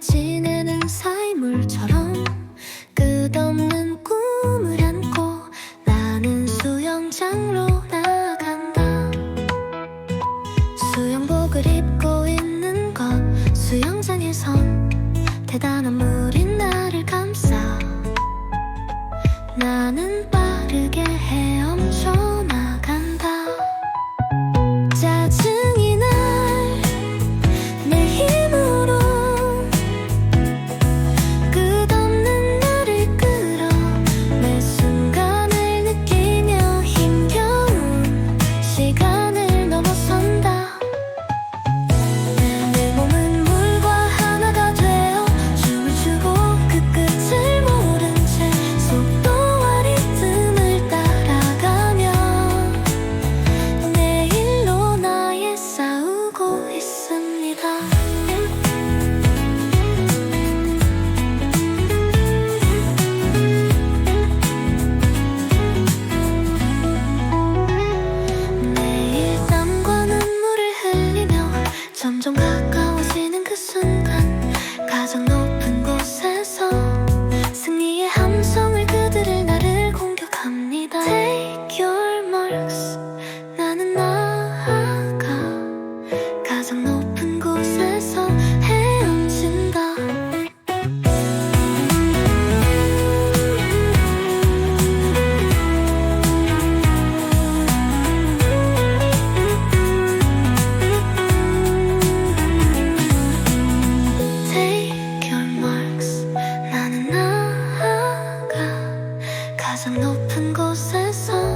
지내는 사이 물처럼 끝없는 꿈을 안고 나는 수영장로 나간다. 수영복을 입고 있는 것 수영장에선 대단한 물이 나를 감싸. 나는 빠르게 헤엄쳐 나 높은 가장 높은 곳에서